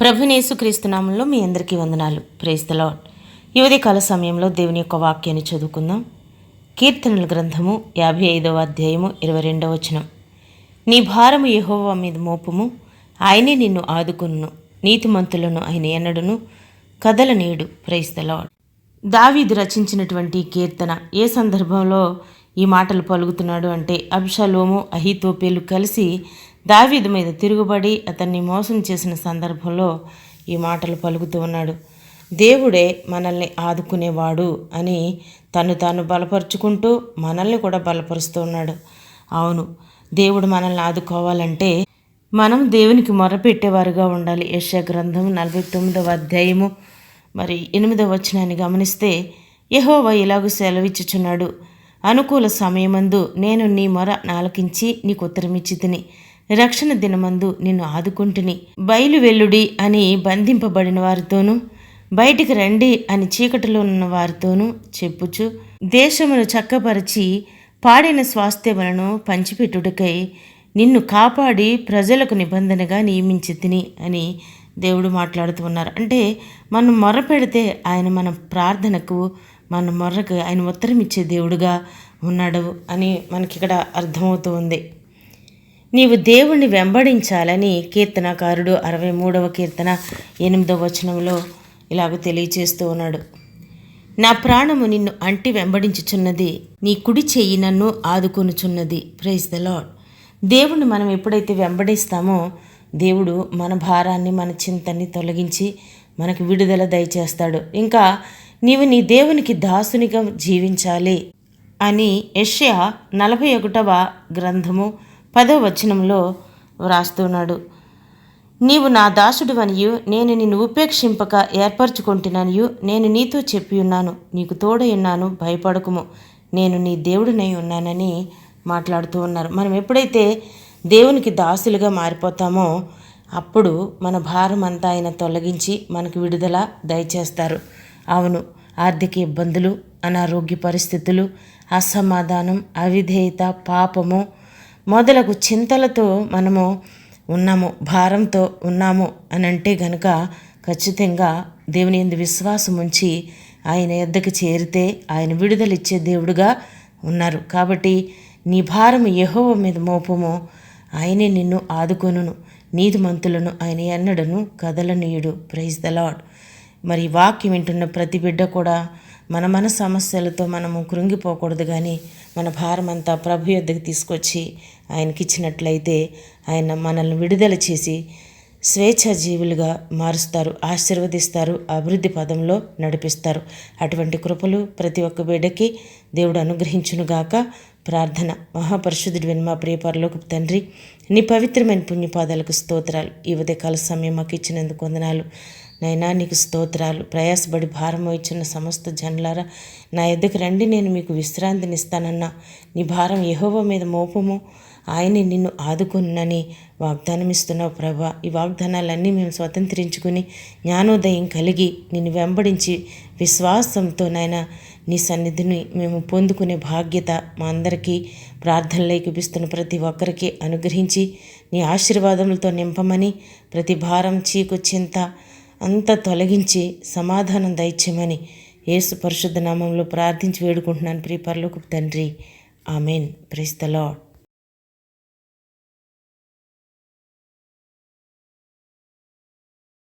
ప్రభునేసుక్రీస్తునామంలో మీ అందరికీ వందనాలు. ప్రేస్తలో యువతి కాల సమయంలో దేవుని యొక్క వాక్యాన్ని చదువుకుందాం. కీర్తనల గ్రంథము యాభై ఐదవ అధ్యాయము ఇరవై రెండవ వచనం. నీ భారము యహోవా మీద మోపుము ఆయనే నిన్ను ఆదుకును నీతిమంతులను ఆయన ఎన్నడును కదలనీయుడు. ప్రైస్తలో దావీదు రచించినటువంటి కీర్తన ఏ సందర్భంలో ఈ మాటలు పలుకుతున్నాడు అంటే అబ్షలోము అహితోపేలు కలిసి దావీదు మీద తిరుగుబడి అతన్ని మోసం చేసిన సందర్భంలో ఈ మాటలు పలుకుతూ ఉన్నాడు. దేవుడే మనల్ని ఆదుకునేవాడు అని తను తాను బలపరుచుకుంటూ మనల్ని కూడా బలపరుస్తూ ఉన్నాడు. అవును దేవుడు మనల్ని ఆదుకోవాలంటే మనం దేవునికి మొరపెట్టేవారుగా ఉండాలి. యశ గ్రంథం నలభై తొమ్మిదవ అధ్యాయము మరి ఎనిమిదవ వచనాన్ని గమనిస్తే యహోవ ఇలాగూ సెలవిచ్చుచున్నాడు. అనుకూల సమయమందు నేను నీ మొర నాలకించి నీకు ఉత్తరమిచ్చి తిని రక్షణ దినమందు నిన్ను ఆదుకుంటుని. బయలు వెల్లుడి అని బంధింపబడిన వారితోనూ బయటికి రండి అని చీకటిలో ఉన్న వారితోనూ చెప్పుచు దేశమును చక్కపరిచి పాడిన స్వాస్థ్యములను పంచిపెట్టుటకై నిన్ను కాపాడి ప్రజలకు నిబంధనగా నియమించి తిని అని దేవుడు మాట్లాడుతూ ఉన్నారు. అంటే మనం మొర్ర పెడితే ఆయన మన ప్రార్థనకు మన మొర్రకు ఆయన ఉత్తరం ఇచ్చే దేవుడుగా ఉన్నాడు అని మనకి ఇక్కడ అర్థమవుతూ ఉంది. నీవు దేవుణ్ణి వెంబడించాలని కీర్తనకారుడు అరవై మూడవ కీర్తన ఎనిమిదవ వచనంలో ఇలాగ తెలియచేస్తూ ఉన్నాడు. నా ప్రాణము నిన్ను అంటి వెంబడించుచున్నది నీ కుడి చెయ్యి నన్ను ఆదుకొనుచున్నది. ప్రైజ్ ద లాడ్ దేవుణ్ణి మనం ఎప్పుడైతే వెంబడిస్తామో దేవుడు మన భారాన్ని మన చింతని తొలగించి మనకు విడుదల దయచేస్తాడు. ఇంకా నీవు నీ దేవునికి దాసునిగా జీవించాలి అని యష్యా నలభై ఒకటవ గ్రంథము పదో వచనంలో వ్రాస్తున్నాడు. నీవు నా దాసుడు అనియు నేను నిన్ను ఉపేక్షింపక ఏర్పరచుకుంటున్నానియు నేను నీతో చెప్పి ఉన్నాను నీకు తోడయున్నాను భయపడకుము నేను నీ దేవుడినై ఉన్నానని మాట్లాడుతూ ఉన్నారు. మనం ఎప్పుడైతే దేవునికి దాసులుగా మారిపోతామో అప్పుడు మన భారం అంతా ఆయన తొలగించి మనకు విడుదల దయచేస్తారు. అవును ఆర్థిక ఇబ్బందులు అనారోగ్య పరిస్థితులు అసమాధానం అవిధేయత పాపము మొదలగు చింతలతో మనము ఉన్నాము భారంతో ఉన్నాము అని అంటే గనుక ఖచ్చితంగా దేవుని ఎందు విశ్వాసం ఉంచి ఆయన ఎద్దకు చేరితే ఆయన విడుదలిచ్చే దేవుడుగా ఉన్నారు. కాబట్టి నీ భారం యెహోవ మీద మోపము ఆయనే నిన్ను ఆదుకొనును నీతిమంతులను ఆయన ఎన్నడను కదలనీయుడు. ప్రైజ్ ద లాడ్ మరి వాక్యం వింటున్న ప్రతి బిడ్డ కూడా మన మన సమస్యలతో మనము కృంగిపోకూడదు కానీ మన భారం అంతా ప్రభు యొద్దకు తీసుకొచ్చి ఆయనకి ఇచ్చినట్లయితే ఆయన మనల్ని విడుదల చేసి స్వేచ్ఛ జీవులుగా మారుస్తారు ఆశీర్వదిస్తారు అభివృద్ధి పదంలో నడిపిస్తారు. అటువంటి కృపలు ప్రతి ఒక్క బిడ్డకి దేవుడు అనుగ్రహించునుగాక ప్రార్థన. మహాపరిశుద్ధుడు విని మా ప్రియ తండ్రి నీ పవిత్రమైన పుణ్యపాదాలకు స్తోత్రాలు. ఈ ఉదయకాల సమయం మాకు ఇచ్చినందుకు వందనాలు. నైనా నీకు స్తోత్రాలు. ప్రయాసపడి భారం ఇచ్చిన సమస్త జనులారా నా ఎద్దకు రండి నేను మీకు విశ్రాంతినిస్తానన్నా. నీ భారం యెహోవా మీద మోపము. ఆయనే నిన్ను ఆదుకున్నని వాగ్దానం ఇస్తున్నావు ప్రభా. ఈ వాగ్దానాలన్నీ మేము స్వతంత్రించుకుని జ్ఞానోదయం కలిగి నిన్ను వెంబడించి విశ్వాసంతో నాయన నీ సన్నిధిని మేము పొందుకునే బాధ్యత మా అందరికీ ప్రార్థనలు చూపిస్తున్న ప్రతి ఒక్కరికి అనుగ్రహించి నీ ఆశీర్వాదములతో నింపమని ప్రతి భారం చీకు చింత అంతా తొలగించి సమాధానం దయచేయమని యేసు పరిశుద్ధ నామంలో ప్రార్థించి వేడుకుంటున్నాను ప్రియపరలోకి తండ్రి. ఆమెన్. Price the lord